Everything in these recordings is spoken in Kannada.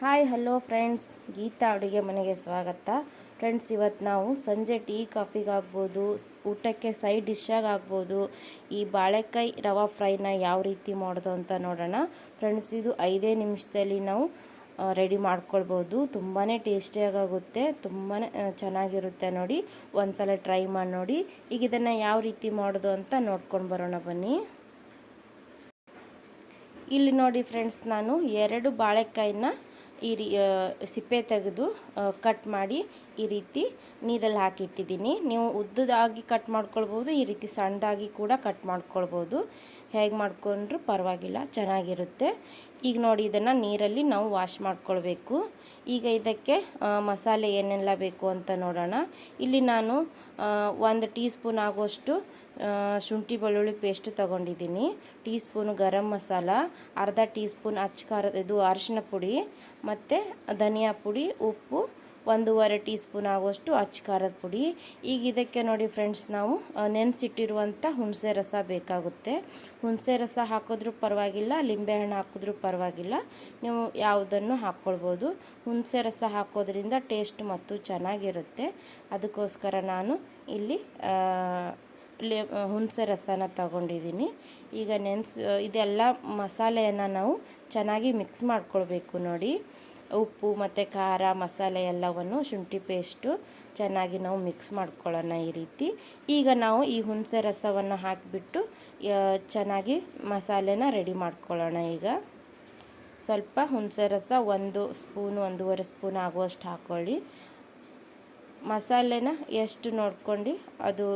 ಹಾಯ್ ಹಲೋ ಫ್ರೆಂಡ್ಸ್ ಗೀತಾ ಅಡುಗೆ ಮನೆಗೆ ಸ್ವಾಗತ. ಫ್ರೆಂಡ್ಸ್ ಇವತ್ತು ನಾವು ಸಂಜೆ ಟೀ ಕಾಫಿಗಾಗ್ಬೋದು ಊಟಕ್ಕೆ ಸೈಡ್ ಡಿಶ್ಶಾಗಿ ಆಗ್ಬೋದು. ಈ ಬಾಳೆಕಾಯಿ ರವಾ ಫ್ರೈನ ಯಾವ ರೀತಿ ಮಾಡೋದು ಅಂತ ನೋಡೋಣ. ಫ್ರೆಂಡ್ಸ್ ಇದು ಐದೇ ನಿಮಿಷದಲ್ಲಿ ನಾವು ರೆಡಿ ಮಾಡ್ಕೊಳ್ಬೋದು. ತುಂಬಾ ಟೇಸ್ಟಿಯಾಗುತ್ತೆ ತುಂಬಾ ಚೆನ್ನಾಗಿರುತ್ತೆ ನೋಡಿ. ಒಂದ್ಸಲ ಟ್ರೈ ಮಾಡಿ ನೋಡಿ. ಈಗ ಇದನ್ನು ಯಾವ ರೀತಿ ಮಾಡೋದು ಅಂತ ನೋಡ್ಕೊಂಡು ಬರೋಣ ಬನ್ನಿ. ಇಲ್ಲಿ ನೋಡಿ ಫ್ರೆಂಡ್ಸ್ ನಾನು ಎರಡು ಬಾಳೆಕಾಯಿನ ಈ ರೀ ಸಿಪ್ಪೆ ತೆಗೆದು ಕಟ್ ಮಾಡಿ ಈ ರೀತಿ ನೀರಲ್ಲಿ ಹಾಕಿಟ್ಟಿದ್ದೀನಿ. ನೀವು ಉದ್ದದಾಗಿ ಕಟ್ ಮಾಡ್ಕೊಳ್ಬೋದು, ಈ ರೀತಿ ಸಣ್ಣದಾಗಿ ಕೂಡ ಕಟ್ ಮಾಡ್ಕೊಳ್ಬೋದು. ಹೇಗೆ ಮಾಡ್ಕೊಂಡ್ರೂ ಪರವಾಗಿಲ್ಲ, ಚೆನ್ನಾಗಿರುತ್ತೆ. ಈಗ ನೋಡಿ, ಇದನ್ನು ನೀರಲ್ಲಿ ನಾವು ವಾಶ್ ಮಾಡ್ಕೊಳ್ಬೇಕು. ಈಗ ಇದಕ್ಕೆ ಮಸಾಲೆ ಏನೆಲ್ಲ ಬೇಕು ಅಂತ ನೋಡೋಣ. ಇಲ್ಲಿ ನಾನು ಒಂದು ಟೀ ಸ್ಪೂನ್ ಆಗುವಷ್ಟು ಶುಂಠಿ ಬೆಳ್ಳುಳ್ಳಿ ಪೇಸ್ಟ್ ತಗೊಂಡಿದ್ದೀನಿ. ಟೀ ಸ್ಪೂನು ಗರಂ ಮಸಾಲ, ಅರ್ಧ ಟೀ ಸ್ಪೂನ್ ಅಚ್ಚ ಖಾರದ ಇದು ಅರಿಶಿನ ಪುಡಿ, ಮತ್ತು ಧನಿಯಾ ಪುಡಿ, ಉಪ್ಪು ಒಂದೂವರೆ ಟೀ ಸ್ಪೂನ್ ಆಗುವಷ್ಟು ಅಚ್ಚ ಖಾರದ ಪುಡಿ. ಈಗ ಇದಕ್ಕೆ ನೋಡಿ ಫ್ರೆಂಡ್ಸ್ ನಾವು ನೆನೆಸಿಟ್ಟಿರುವಂಥ ಹುಣಸೆ ರಸ ಬೇಕಾಗುತ್ತೆ. ಹುಣಸೆ ರಸ ಹಾಕಿದ್ರೂ ಪರವಾಗಿಲ್ಲ ಲಿಂಬೆಹಣ್ಣು ಹಾಕಿದ್ರೂ ಪರವಾಗಿಲ್ಲ. ನೀವು ಯಾವುದನ್ನು ಹಾಕ್ಕೊಳ್ಬೋದು. ಹುಣಸೆ ರಸ ಹಾಕೋದ್ರಿಂದ ಟೇಸ್ಟ್ ಮತ್ತು ಚೆನ್ನಾಗಿರುತ್ತೆ. ಅದಕ್ಕೋಸ್ಕರ ನಾನು ಇಲ್ಲಿ ಹುಣಸೆ ರಸನ ತಗೊಂಡಿದ್ದೀನಿ. ಈಗ ನೆನೆಸಿ ಇದೆಲ್ಲ ಮಸಾಲೆಯನ್ನು ನಾವು ಚೆನ್ನಾಗಿ ಮಿಕ್ಸ್ ಮಾಡ್ಕೊಳ್ಬೇಕು ನೋಡಿ. ಉಪ್ಪು ಮತ್ತು ಖಾರ, ಮಸಾಲೆ ಎಲ್ಲವನ್ನು ಶುಂಠಿ ಪೇಸ್ಟು ಚೆನ್ನಾಗಿ ನಾವು ಮಿಕ್ಸ್ ಮಾಡ್ಕೊಳ್ಳೋಣ ಈ ರೀತಿ. ಈಗ ನಾವು ಈ ಹುಣಸೆ ರಸವನ್ನು ಹಾಕಿಬಿಟ್ಟು ಚೆನ್ನಾಗಿ ಮಸಾಲೆನ ರೆಡಿ ಮಾಡ್ಕೊಳ್ಳೋಣ ಈಗ. ಸ್ವಲ್ಪ ಹುಣಸೆ ರಸ ಒಂದು ಸ್ಪೂನು, ಒಂದೂವರೆ ಸ್ಪೂನ್ ಆಗುವಷ್ಟು ಹಾಕ್ಕೊಳ್ಳಿ. ಮಸಾಲೆನ ಎಷ್ಟು ನೋಡ್ಕೊಂಡು ಅದು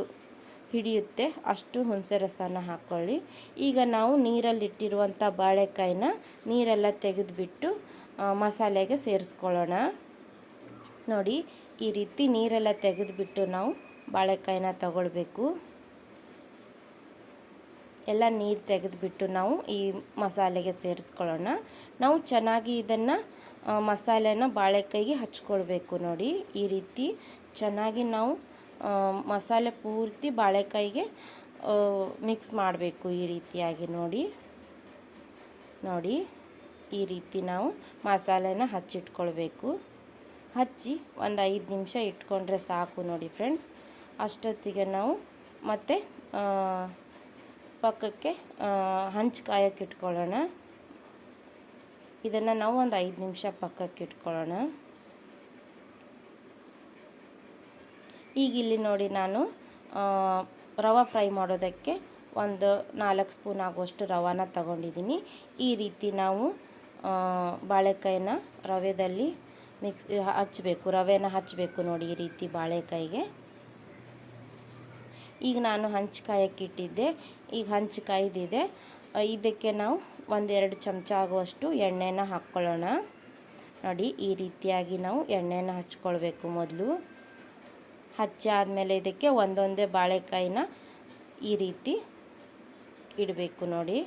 ಹಿಡಿಯುತ್ತೆ ಅಷ್ಟು ಹುಣಸೆ ರಸನ ಹಾಕ್ಕೊಳ್ಳಿ. ಈಗ ನಾವು ನೀರಲ್ಲಿಟ್ಟಿರುವಂಥ ಬಾಳೆಕಾಯಿನ ನೀರೆಲ್ಲ ತೆಗೆದುಬಿಟ್ಟು ಮಸಾಲೆಗೆ ಸೇರಿಸ್ಕೊಳ್ಳೋಣ. ನೋಡಿ, ಈ ರೀತಿ ನೀರೆಲ್ಲ ತೆಗೆದುಬಿಟ್ಟು ನಾವು ಬಾಳೆಕಾಯಿನ ತಗೊಳ್ಬೇಕು. ಎಲ್ಲ ನೀರು ತೆಗೆದುಬಿಟ್ಟು ನಾವು ಈ ಮಸಾಲೆಗೆ ಸೇರಿಸ್ಕೊಳ್ಳೋಣ. ನಾವು ಚೆನ್ನಾಗಿ ಇದನ್ನು ಮಸಾಲೆನ ಬಾಳೆಕಾಯಿಗೆ ಹಚ್ಕೊಳ್ಬೇಕು ನೋಡಿ. ಈ ರೀತಿ ಚೆನ್ನಾಗಿ ನಾವು ಮಸಾಲೆ ಪೂರ್ತಿ ಬಾಳೆಕಾಯಿಗೆ ಮಿಕ್ಸ್ ಮಾಡಬೇಕು ಈ ರೀತಿಯಾಗಿ ನೋಡಿ. ನೋಡಿ. ಈ ರೀತಿ ನಾವು ಮಸಾಲೆನ ಹಚ್ಚಿಟ್ಕೊಳ್ಬೇಕು. ಹಚ್ಚಿ ಒಂದು ಐದು ನಿಮಿಷ ಇಟ್ಕೊಂಡ್ರೆ ಸಾಕು ನೋಡಿ ಫ್ರೆಂಡ್ಸ್. ಅಷ್ಟೊತ್ತಿಗೆ ನಾವು ಮತ್ತೆ ಪಕ್ಕಕ್ಕೆ ಹಂಚು ಕಾಯಕ್ಕೆ ಇಟ್ಕೊಳ್ಳೋಣ. ಇದನ್ನು ನಾವು ಒಂದು ಐದು ನಿಮಿಷ ಪಕ್ಕಕ್ಕೆ ಇಟ್ಕೊಳ್ಳೋಣ. ಈಗ ಇಲ್ಲಿ ನೋಡಿ ನಾನು ರವೆ ಫ್ರೈ ಮಾಡೋದಕ್ಕೆ ಒಂದು ನಾಲ್ಕು ಸ್ಪೂನ್ ಆಗುವಷ್ಟು ರವಾನ ತಗೊಂಡಿದ್ದೀನಿ. ಈ ರೀತಿ ನಾವು ಬಾಳೆಕಾಯಿನ ರವೆದಲ್ಲಿ ಮಿಕ್ಸ್ ಹಚ್ಚಬೇಕು ರವೆನ ಹಚ್ಚಬೇಕು ನೋಡಿ ಈ ರೀತಿ ಬಾಳೆಕಾಯಿಗೆ. ಈಗ ನಾನು ಹಂಚು ಕಾಯಕ್ಕೆ ಇಟ್ಟಿದ್ದೆ. ಈಗ ಹಂಚು ಕಾಯ್ದಿದೆ ಇದಕ್ಕೆ ನಾವು ಒಂದೆರಡು ಚಮಚ ಆಗುವಷ್ಟು ಎಣ್ಣೆನ ಹಾಕ್ಕೊಳ್ಳೋಣ. ನೋಡಿ, ಈ ರೀತಿಯಾಗಿ ನಾವು ಎಣ್ಣೆನ ಹಚ್ಕೊಳ್ಬೇಕು ಮೊದಲು. ಹಚ್ಚಿ ಆದಮೇಲೆ ಇದಕ್ಕೆ ಒಂದೊಂದೇ ಬಾಳೆಕಾಯಿನ ಈ ರೀತಿ ಇಡಬೇಕು ನೋಡಿ.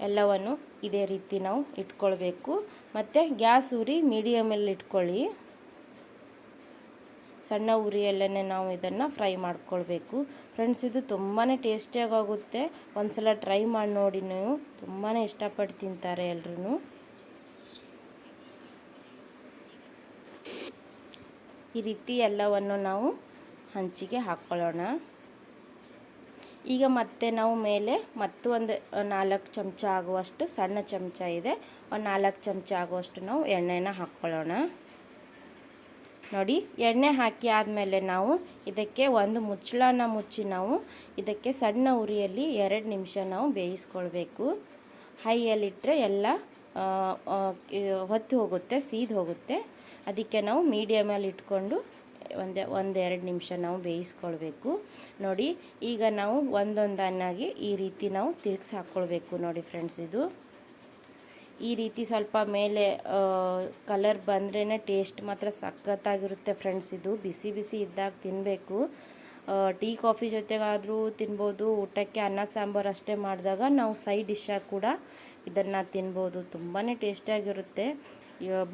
ಎಲ್ಲವನ್ನು ಇದೇ ರೀತಿ ನಾವು ಇಟ್ಕೊಳ್ಬೇಕು. ಮತ್ತು ಗ್ಯಾಸ್ ಉರಿ ಮೀಡಿಯಮಲ್ಲಿ ಇಟ್ಕೊಳ್ಳಿ. ಸಣ್ಣ ಉರಿಯಲ್ಲೇ ನಾವು ಇದನ್ನು ಫ್ರೈ ಮಾಡ್ಕೊಳ್ಬೇಕು. ಫ್ರೆಂಡ್ಸ್ ಇದು ತುಂಬಾ ಟೇಸ್ಟಿಯಾಗುತ್ತೆ ಒಂದ್ಸಲ ಟ್ರೈ ಮಾಡಿ ನೋಡಿ ನೀವು. ತುಂಬಾ ಇಷ್ಟಪಟ್ಟು ತಿಂತಾರೆ ಎಲ್ರೂ ಈ ರೀತಿ ಎಲ್ಲವನ್ನು ನಾವು ಹಂಚಿಗೆ ಹಾಕ್ಕೊಳ್ಳೋಣ. ಈಗ ಮತ್ತೆ ನಾವು ಮೇಲೆ ಮತ್ತು ಒಂದು ನಾಲ್ಕು ಚಮಚ ಆಗುವಷ್ಟು ಸಣ್ಣ ಚಮಚ ಇದೆ. ಒಂದು ನಾಲ್ಕು ಚಮಚ ಆಗುವಷ್ಟು ನಾವು ಎಣ್ಣೆನ ಹಾಕ್ಕೊಳ್ಳೋಣ ನೋಡಿ, ಎಣ್ಣೆ ಹಾಕಿ ಆದಮೇಲೆ ನಾವು ಇದಕ್ಕೆ ಒಂದು ಮುಚ್ಚಳನ ಮುಚ್ಚಿ ನಾವು ಇದಕ್ಕೆ ಸಣ್ಣ ಉರಿಯಲ್ಲಿ ಎರಡು ನಿಮಿಷ ನಾವು ಬೇಯಿಸ್ಕೊಳ್ಬೇಕು. ಹೈಯಲ್ಲಿಟ್ಟರೆ ಎಲ್ಲ ಹೊತ್ತು ಹೋಗುತ್ತೆ, ಸೀದ್ ಹೋಗುತ್ತೆ. ಅದಕ್ಕೆ ನಾವು ಮೀಡಿಯಮಲ್ಲಿ ಇಟ್ಕೊಂಡು ಒಂದೇ, ಒಂದೆರಡು ನಿಮಿಷ ನಾವು ಬೇಯಿಸ್ಕೊಳ್ಬೇಕು. ನೋಡಿ, ಈಗ ನಾವು ಒಂದೊಂದನ್ನಾಗಿ ಈ ರೀತಿ ನಾವು ತಿರುಗಿಸಿ ಹಾಕ್ಕೊಳ್ಬೇಕು. ನೋಡಿ ಫ್ರೆಂಡ್ಸ್, ಇದು ಈ ರೀತಿ ಸ್ವಲ್ಪ ಮೇಲೆ ಕಲರ್ ಬಂದ್ರೇ ಟೇಸ್ಟ್ ಮಾತ್ರ ಸಖತ್ತಾಗಿರುತ್ತೆ ಫ್ರೆಂಡ್ಸ್ ಇದು. ಬಿಸಿ ಬಿಸಿ ಇದ್ದಾಗ ತಿನ್ನಬೇಕು ಟೀ, ಕಾಫಿ ಜೊತೆಗಾದರೂ ತಿನ್ಬೋದು. ಊಟಕ್ಕೆ ಅನ್ನ, ಸಾಂಬಾರು ಅಷ್ಟೇ ಮಾಡಿದಾಗ ನಾವು ಸೈಡ್ ಡಿಶ್ಶಾಗಿ ಕೂಡ ಇದನ್ನು ತಿನ್ಬೋದು. ತುಂಬಾ ಟೇಸ್ಟಿಯಾಗಿರುತ್ತೆ.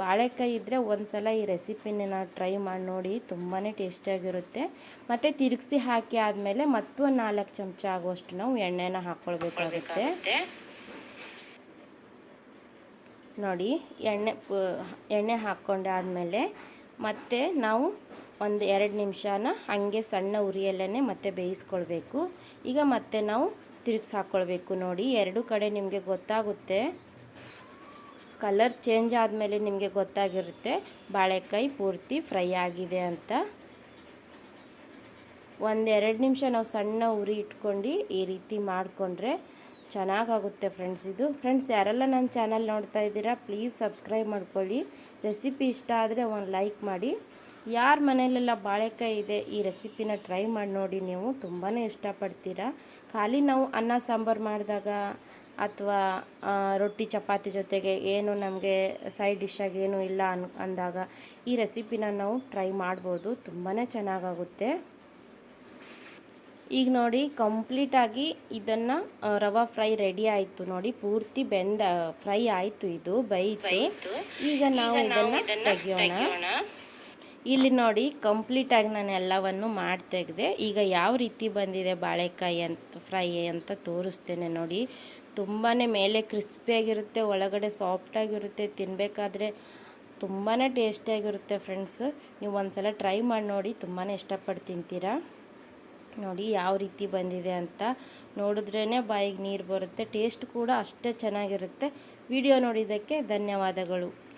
ಬಾಳೆಕಾಯಿ ಇದ್ದರೆ ಒಂದು ಸಲ ಈ ರೆಸಿಪಿನ ಟ್ರೈ ಮಾಡಿ ನೋಡಿ ತುಂಬಾ ಟೇಸ್ಟಿಯಾಗಿರುತ್ತೆ ಮತ್ತು ತಿರುಗಿಸಿ ಹಾಕಿ ಆದಮೇಲೆ ಮತ್ತು ನಾಲ್ಕು ಚಮಚ ಆಗುವಷ್ಟು ನಾವು ಎಣ್ಣೆನ ಹಾಕ್ಕೊಳ್ಬೇಕಾಗುತ್ತೆ ನೋಡಿ, ಎಣ್ಣೆ ಎಣ್ಣೆ ಎಣ್ಣೆ ಹಾಕ್ಕೊಂಡಾದಮೇಲೆ ಮತ್ತೆ ನಾವು ಒಂದು ಎರಡು ನಿಮಿಷನ ಹಾಗೆ ಸಣ್ಣ ಉರಿಯಲ್ಲೇ ಮತ್ತೆ ಬೇಯಿಸ್ಕೊಳ್ಬೇಕು. ಈಗ ಮತ್ತೆ ನಾವು ತಿರುಗಿಸಿ ಹಾಕ್ಕೊಳ್ಬೇಕು ನೋಡಿ. ಎರಡು ಕಡೆ ನಿಮಗೆ ಗೊತ್ತಾಗುತ್ತೆ. ಕಲರ್ ಚೇಂಜ್ ಆದಮೇಲೆ ನಿಮಗೆ ಗೊತ್ತಾಗಿರುತ್ತೆ. ಬಾಳೆಕಾಯಿ ಪೂರ್ತಿ ಫ್ರೈ ಆಗಿದೆ ಅಂತ. ಒಂದೆರಡು ನಿಮಿಷ ನಾವು ಸಣ್ಣ ಉರಿ ಇಟ್ಕೊಂಡು ಈ ರೀತಿ ಮಾಡಿಕೊಂಡ್ರೆ ಚೆನ್ನಾಗಾಗುತ್ತೆ ಫ್ರೆಂಡ್ಸ್ ಇದು. ಫ್ರೆಂಡ್ಸ್, ಯಾರೆಲ್ಲ ನನ್ನ ಚಾನಲ್ ನೋಡ್ತಾ ಇದ್ದೀರಾ, ಪ್ಲೀಸ್ ಸಬ್ಸ್ಕ್ರೈಬ್ ಮಾಡ್ಕೊಳ್ಳಿ. ರೆಸಿಪಿ ಇಷ್ಟ ಆದರೆ ಒಂದು ಲೈಕ್ ಮಾಡಿ. ಯಾರ ಮನೆಯಲ್ಲೆಲ್ಲ ಬಾಳೆಕಾಯಿ ಇದೆ, ಈ ರೆಸಿಪಿನ ಟ್ರೈ ಮಾಡಿ ನೋಡಿ. ನೀವು ತುಂಬಾ ಇಷ್ಟಪಡ್ತೀರಾ. ಖಾಲಿ ನಾವು ಅನ್ನ, ಸಾಂಬಾರು ಮಾಡಿದಾಗ ಅಥವಾ ರೊಟ್ಟಿ ಚಪಾತಿ ಜೊತೆಗೆ ಏನು ನಮಗೆ ಸೈಡ್ ಡಿಶ್ಶಾಗಿ ಏನು ಇಲ್ಲ ಅನ್ ಅಂದಾಗ ಈ ರೆಸಿಪಿನ ನಾವು ಟ್ರೈ ಮಾಡ್ಬೋದು. ತುಂಬಾ ಚೆನ್ನಾಗಾಗುತ್ತೆ. ಈಗ ನೋಡಿ ಕಂಪ್ಲೀಟಾಗಿ ಇದನ್ನು ರವಾ ಫ್ರೈ ರೆಡಿ ಆಯಿತು ನೋಡಿ. ಪೂರ್ತಿ ಬೆಂದ ಫ್ರೈ ಆಯಿತು ಇದು ಬೈತು ಈಗ ನಾವು ಇದನ್ನು ತೆಗೆಯೋಣ. ಇಲ್ಲಿ ನೋಡಿ ಕಂಪ್ಲೀಟಾಗಿ ನಾನು ಎಲ್ಲವನ್ನು ಮಾಡಿ ತೆಗೆದೆ. ಈಗ ಯಾವ ರೀತಿ ಬಂದಿದೆ ಬಾಳೆಕಾಯಿ ಅಂತ ಫ್ರೈ ಅಂತ ತೋರಿಸ್ತೇನೆ ನೋಡಿ. ತುಂಬಾ ಮೇಲೆ ಕ್ರಿಸ್ಪಿಯಾಗಿರುತ್ತೆ ಒಳಗಡೆ ಸಾಫ್ಟಾಗಿರುತ್ತೆ ತಿನ್ನಬೇಕಾದ್ರೆ ತುಂಬಾ ಟೇಸ್ಟಿಯಾಗಿರುತ್ತೆ ಫ್ರೆಂಡ್ಸ್ ನೀವು ಒಂದ್ಸಲ ಟ್ರೈ ಮಾಡಿ ನೋಡಿ ತುಂಬಾ ಇಷ್ಟಪಟ್ಟು ತಿಂತೀರಾ? ನೋಡಿ ಯಾವ ರೀತಿ ಬಂದಿದೆ ಅಂತ. ನೋಡಿದ್ರೇ ಬಾಯಿಗೆ ನೀರು ಬರುತ್ತೆ ಟೇಸ್ಟ್ ಕೂಡ ಅಷ್ಟೇ ಚೆನ್ನಾಗಿರುತ್ತೆ. ವಿಡಿಯೋ ನೋಡಿದ್ದಕ್ಕೆ ಧನ್ಯವಾದಗಳು.